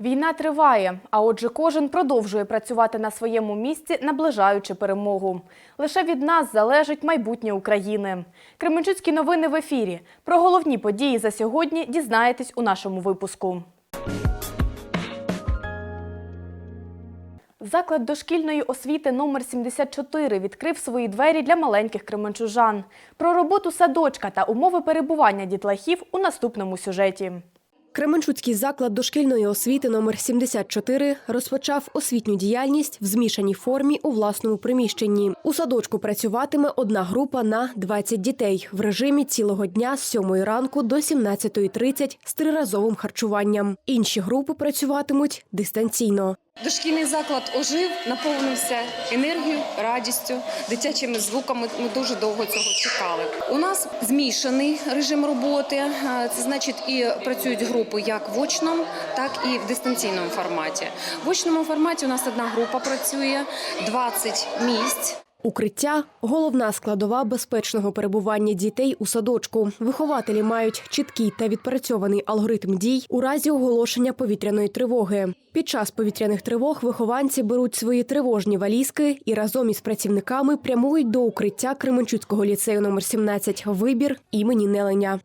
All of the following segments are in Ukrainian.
Війна триває, а отже, кожен продовжує працювати на своєму місці, наближаючи перемогу. Лише від нас залежить майбутнє України. Кременчуцькі новини в ефірі. Про головні події за сьогодні дізнаєтесь у нашому випуску. Заклад дошкільної освіти номер 74 відкрив свої двері для маленьких кременчужан. Про роботу садочка та умови перебування дітлахів у наступному сюжеті. Кременчуцький заклад дошкільної освіти номер 74 розпочав освітню діяльність в змішаній формі у власному приміщенні. У садочку працюватиме одна група на 20 дітей в режимі цілого дня з 7 ранку до 17.30 з триразовим харчуванням. Інші групи працюватимуть дистанційно. Дошкільний заклад ожив, наповнився енергією, радістю, дитячими звуками. Ми дуже довго цього чекали. У нас змішаний режим роботи. Е, Це значить, і працюють групи як в очному, так і в дистанційному форматі. В очному форматі у нас одна група працює 20 місць. Укриття головна складова безпечного перебування дітей у садочку. Вихователі мають чіткий та відпрацьований алгоритм дій у разі оголошення повітряної тривоги. Під час повітряних тривог вихованці беруть свої тривожні валізки і разом із працівниками прямують до укриття Кременчуцького ліцею номер 17 вибір імені Неленя.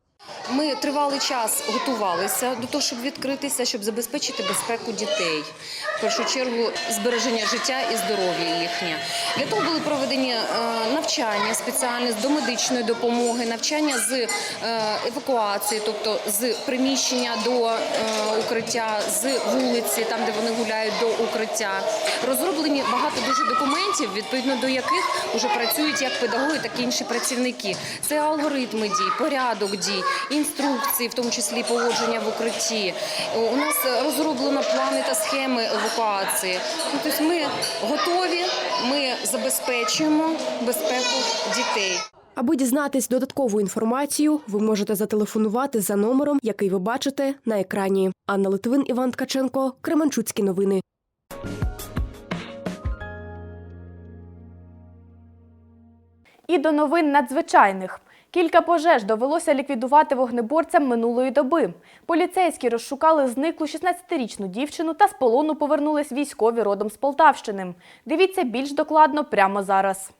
Ми тривалий час готувалися до того, щоб відкритися, щоб забезпечити безпеку дітей. В першу чергу збереження життя і здоров'я їхнє. Для того були проведені е, навчання спеціальні з домедичної допомоги, навчання з е, евакуації, тобто з приміщення до е, укриття, з вулиці, там де вони гуляють до укриття. Розроблені багато дуже документів, відповідно до яких вже працюють як педагоги, так і інші працівники. Це алгоритми дій, порядок дій, інструкції, в тому числі поводження в укритті. У нас розроблено плани та схеми евакуації. Ну, тобто ми готові, ми забезпечуємо безпеку дітей. Аби дізнатись додаткову інформацію, ви можете зателефонувати за номером, який ви бачите на екрані. Анна Литвин, Іван Ткаченко, Кременчуцькі новини. І до новин надзвичайних. Кілька пожеж довелося ліквідувати вогнеборцям минулої доби. Поліцейські розшукали зниклу 16-річну дівчину та з полону повернулись військові родом з Полтавщини. Дивіться більш докладно прямо зараз.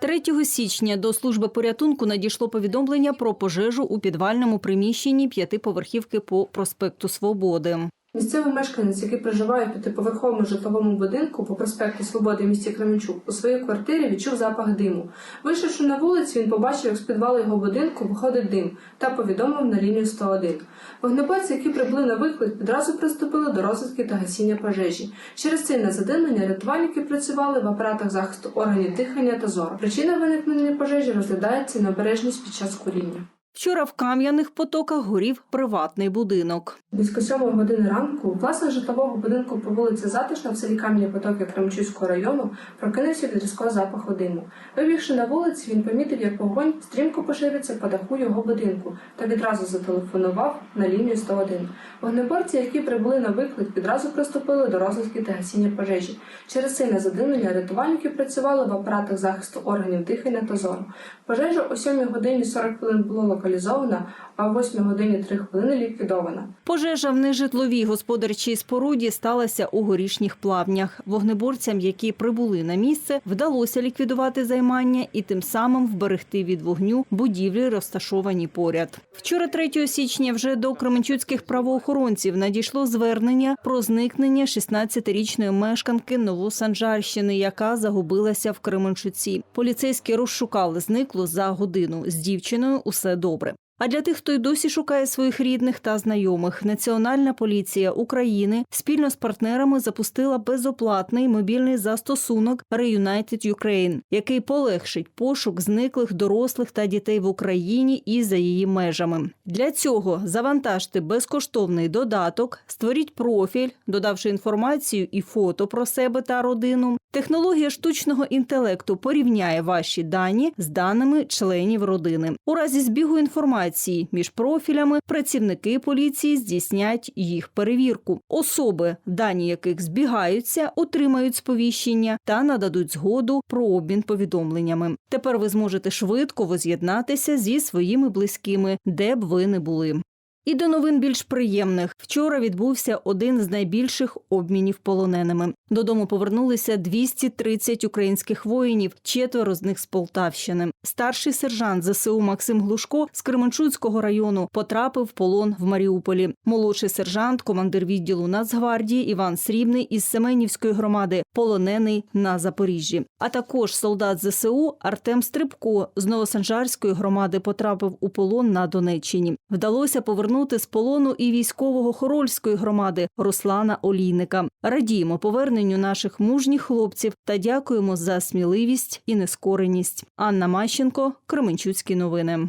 3 січня до служби порятунку надійшло повідомлення про пожежу у підвальному приміщенні п'ятиповерхівки по проспекту Свободи. Місцевий мешканець, який проживає в п'ятиповерховому житловому будинку по проспекту Свободи в місті Кременчук, у своїй квартирі відчув запах диму. Вийшовши на вулицю, він побачив, як з підвалу його будинку виходить дим та повідомив на лінію 101. Вогнеборці, які прибули на виклик, відразу приступили до розвідки та гасіння пожежі. Через сильне задимлення рятувальники працювали в апаратах захисту органів дихання та зору. Причина виникнення пожежі розглядається необережність під час куріння. Вчора в кам'яних потоках горів приватний будинок. Близько сьомої години ранку власник житлового будинку по вулиці Затишна в селі Кам'яні Потоки Кремчуського району прокинувся від різкого запаху диму. Вибігши на вулицю, він помітив, як вогонь стрімко поширюється по даху його будинку та відразу зателефонував на лінію 101. Вогнеборці, які прибули на виклик, відразу приступили до розвідки та гасіння пожежі. Через сильне задимлення рятувальники працювали в апаратах захисту органів дихання та зору. Пожежа о 7 годині 40 хвилин була локалізована, а о 8 годині 3 хвилини ліквідована. Пожежа в нежитловій господарчій споруді сталася у горішніх плавнях. Вогнеборцям, які прибули на місце, вдалося ліквідувати займання і тим самим вберегти від вогню будівлі, розташовані поряд. Вчора, 3 січня, вже до кременчуцьких правоохоронців надійшло звернення про зникнення 16-річної мешканки Новосанжарщини, яка загубилася в Кременчуці. Поліцейські розшукали зниклу за годину. З дівчиною усе добре добре. А для тих, хто й досі шукає своїх рідних та знайомих, Національна поліція України спільно з партнерами запустила безоплатний мобільний застосунок Reunited Ukraine, який полегшить пошук зниклих дорослих та дітей в Україні і за її межами. Для цього завантажте безкоштовний додаток, створіть профіль, додавши інформацію і фото про себе та родину. Технологія штучного інтелекту порівняє ваші дані з даними членів родини. У разі збігу інформації між профілями працівники поліції здійснять їх перевірку. Особи, дані яких збігаються, отримають сповіщення та нададуть згоду про обмін повідомленнями. Тепер ви зможете швидко воз'єднатися зі своїми близькими, де б ви не були. І до новин більш приємних. Вчора відбувся один з найбільших обмінів полоненими. Додому повернулися 230 українських воїнів, четверо з них з Полтавщини. Старший сержант ЗСУ Максим Глушко з Кременчуцького району потрапив в полон в Маріуполі. Молодший сержант, командир відділу Нацгвардії Іван Срібний із Семенівської громади, полонений на Запоріжжі. А також солдат ЗСУ Артем Стрибко з Новосанжарської громади потрапив у полон на Донеччині. Вдалося повернути з полону і військового Хорольської громади Руслана Олійника. Радіємо поверненню наших мужніх хлопців та дякуємо за сміливість і нескореність. Анна Мащенко, Кременчуцькі новини.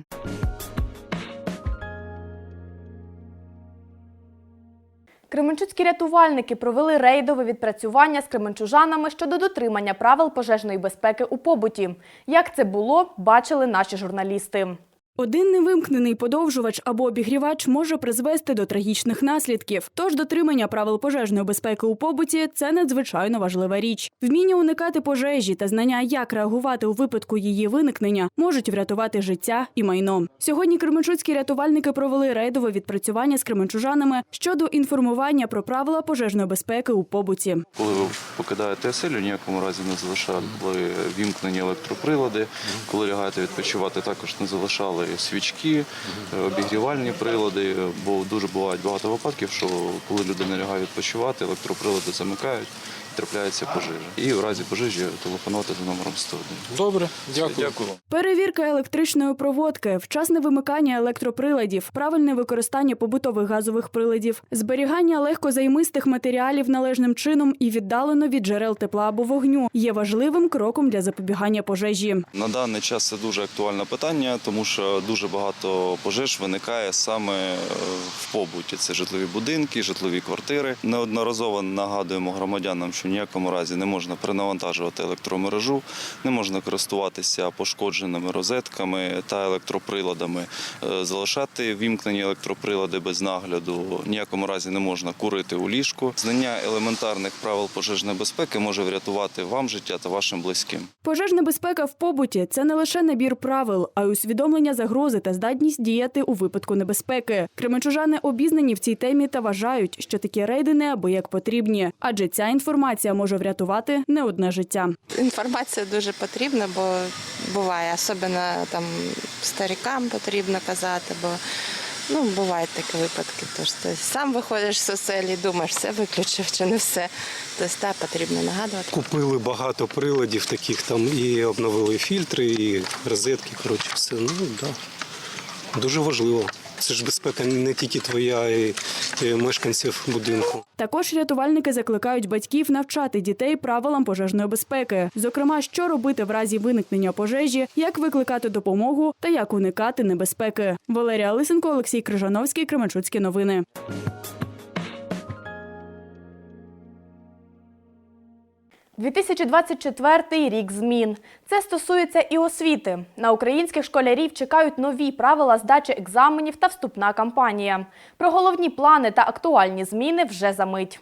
Кременчуцькі рятувальники провели рейдове відпрацювання з кременчужанами щодо дотримання правил пожежної безпеки у побуті. Як це було, бачили наші журналісти. Один невимкнений подовжувач або обігрівач може призвести до трагічних наслідків. Тож дотримання правил пожежної безпеки у побуті це надзвичайно важлива річ. Вміння уникати пожежі та знання, як реагувати у випадку її виникнення, можуть врятувати життя і майно. Сьогодні кременчуцькі рятувальники провели рейдове відпрацювання з кременчужанами щодо інформування про правила пожежної безпеки у побуті. Коли ви покидаєте оселю, ніякому разі не залишали вімкнені електроприлади. Коли лягаєте відпочивати, також не залишали свічки, е, обігрівальні прилади, бо дуже бувають багато випадків, що коли людина лягає відпочивати, електроприлади замикають, трапляється пожежа. І в разі пожежі телефонувати за номером 101. Добре, дякую. Дякую. Перевірка електричної проводки, вчасне вимикання електроприладів, правильне використання побутових газових приладів, зберігання легкозаймистих матеріалів належним чином і віддалено від джерел тепла або вогню є важливим кроком для запобігання пожежі. На даний час це дуже актуальне питання, тому що дуже багато пожеж виникає саме е, в побуті. Це житлові будинки, житлові квартири. Неодноразово нагадуємо громадянам, що в ніякому разі не можна перенавантажувати електромережу, не можна користуватися пошкодженими розетками та електроприладами, Е, залишати вімкнені електроприлади без нагляду. В ніякому разі не можна курити у ліжку. Знання елементарних правил пожежної безпеки може врятувати вам життя та вашим близьким. Пожежна безпека в побуті це не лише набір правил, а й усвідомлення загрози та здатність діяти у випадку небезпеки. Кременчужани обізнані в цій темі та вважають, що такі рейди неабияк потрібні, адже ця інформація може врятувати не одне життя. Інформація дуже потрібна, бо буває, особливо там старикам потрібно казати, бо ну, бувають такі випадки. Тож ти сам виходиш з оселі, думаєш, все виключив чи не все. Тобто так, потрібно нагадувати. Купили багато приладів таких там і обновили фільтри, і розетки. Коротше, все. Ну. Да. Дуже важливо. Це ж безпека не тільки твоя і, мешканців будинку. Також рятувальники закликають батьків навчати дітей правилам пожежної безпеки, зокрема, що робити в разі виникнення пожежі, як викликати допомогу та як уникати небезпеки. Валерія Лисенко, Олексій Крижановський, Кременчуцькі новини. – 2024 рік змін. Це стосується і освіти. На українських школярів чекають нові правила здачі екзаменів та вступна кампанія. Про головні плани та актуальні зміни вже за мить.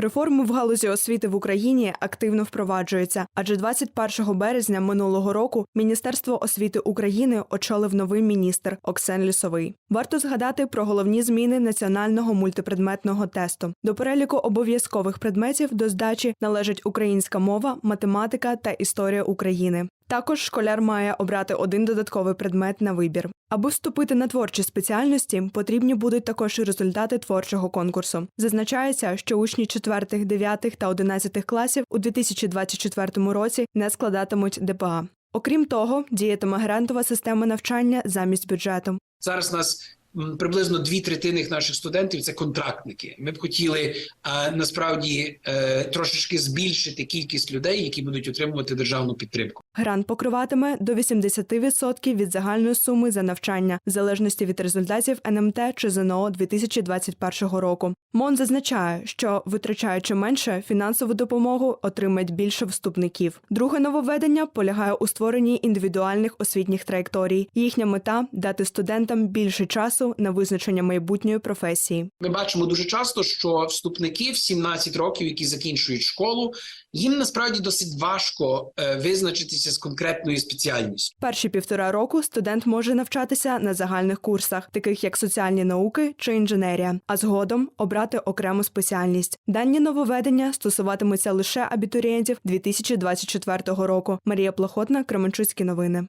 Реформи в галузі освіти в Україні активно впроваджуються, адже 21 березня минулого року Міністерство освіти України очолив новий міністр Оксен Лісовий. Варто згадати про головні зміни національного мультипредметного тесту. До переліку обов'язкових предметів до здачі належать українська мова, математика та історія України. Також школяр має обрати один додатковий предмет на вибір. Аби вступити на творчі спеціальності, потрібні будуть також і результати творчого конкурсу. Зазначається, що учні 4, 9 та 11 класів у 2024 році не складатимуть ДПА. Окрім того, діятиме грантова система навчання замість бюджету. Зараз нас приблизно дві третини наших студентів це контрактники. Ми б хотіли а, насправді е, трошечки збільшити кількість людей, які будуть отримувати державну підтримку. Грант покриватиме до 80% від загальної суми за навчання, в залежності від результатів НМТ чи ЗНО 2021 року. МОН зазначає, що витрачаючи менше, фінансову допомогу отримають більше вступників. Друге нововведення полягає у створенні індивідуальних освітніх траєкторій. Їхня мета дати студентам більше часу на визначення майбутньої професії. Ми бачимо дуже часто, що вступники в 17 років, які закінчують школу, їм насправді досить важко е, визначитися з конкретною спеціальністю. Перші півтора року студент може навчатися на загальних курсах, таких як соціальні науки чи інженерія, а згодом обрати окрему спеціальність. Дані нововведення стосуватимуться лише абітурієнтів 2024 року. Марія Плохотна, Кременчуцькі новини.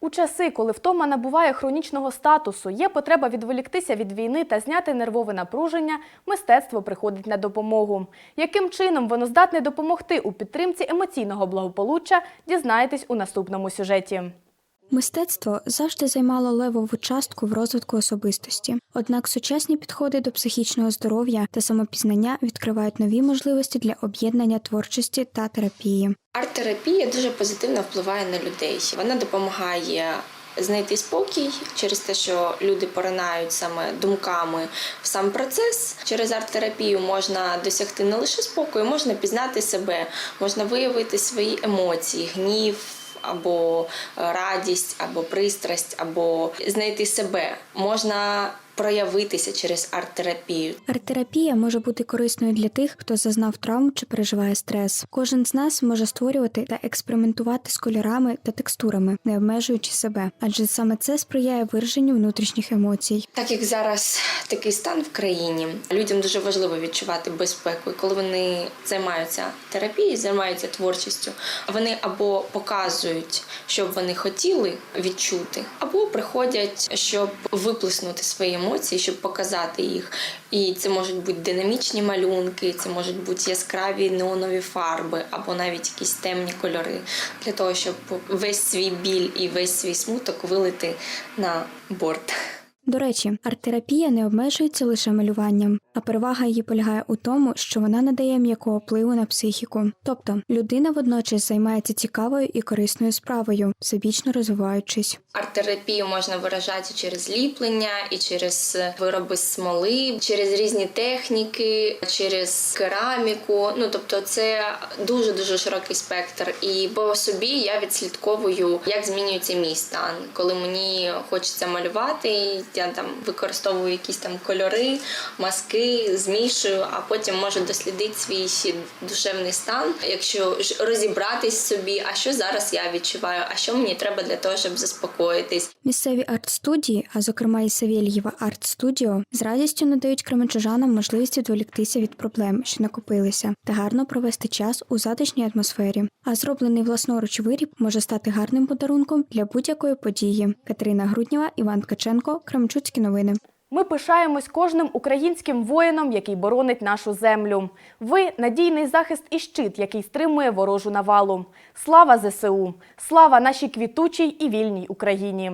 У часи, коли втома набуває хронічного статусу, є потреба відволіктися від війни та зняти нервове напруження, мистецтво приходить на допомогу. Яким чином воно здатне допомогти у підтримці емоційного благополуччя, дізнаєтесь у наступному сюжеті. Мистецтво завжди займало левову частку в розвитку особистості. Однак сучасні підходи до психічного здоров'я та самопізнання відкривають нові можливості для об'єднання творчості та терапії. Арт-терапія дуже позитивно впливає на людей. Вона допомагає знайти спокій через те, що люди поринають саме думками в сам процес. Через арт-терапію можна досягти не лише спокою, можна пізнати себе, можна виявити свої емоції, гнів. Або е, радість, або пристрасть, або знайти себе. Можна проявитися через арт-терапію. Арт-терапія може бути корисною для тих, хто зазнав травм чи переживає стрес. Кожен з нас може створювати та експериментувати з кольорами та текстурами, не обмежуючи себе, адже саме це сприяє вираженню внутрішніх емоцій. Так як зараз такий стан в країні, людям дуже важливо відчувати безпеку. І коли вони займаються терапією, займаються творчістю, вони або показують, що б вони хотіли відчути, або приходять, щоб виплеснути свої емоції, щоб показати їх. І це можуть бути динамічні малюнки, це можуть бути яскраві неонові фарби, або навіть якісь темні кольори, для того, щоб весь свій біль і весь свій смуток вилити на борт. До речі, арт-терапія не обмежується лише малюванням, а перевага її полягає у тому, що вона надає м'якого впливу на психіку. Тобто людина водночас займається цікавою і корисною справою, всебічно розвиваючись. Арт-терапію можна виражати через ліплення і через вироби з смоли, через різні техніки, через кераміку. Ну тобто, це дуже дуже широкий спектр. І по собі я відслідковую, як змінюється мій стан. Коли мені хочеться малювати, я там використовую якісь там кольори, маски, змішую, а потім можу дослідити свій душевний стан. Якщо розібратись собі, а що зараз я відчуваю, а що мені треба для того, щоб заспокоїтись. Місцеві арт-студії, а зокрема і Савєльєва арт-студіо, з радістю надають кременчужанам можливість відволіктися від проблем, що накопилися, та гарно провести час у затишній атмосфері. А зроблений власноруч виріб може стати гарним подарунком для будь-якої події. Катерина Груднєва, Іван Ткаченко, Кременчуцькі новини. Ми пишаємось кожним українським воїном, який боронить нашу землю. Ви надійний захист і щит, який стримує ворожу навалу. Слава ЗСУ! Слава нашій квітучій і вільній Україні!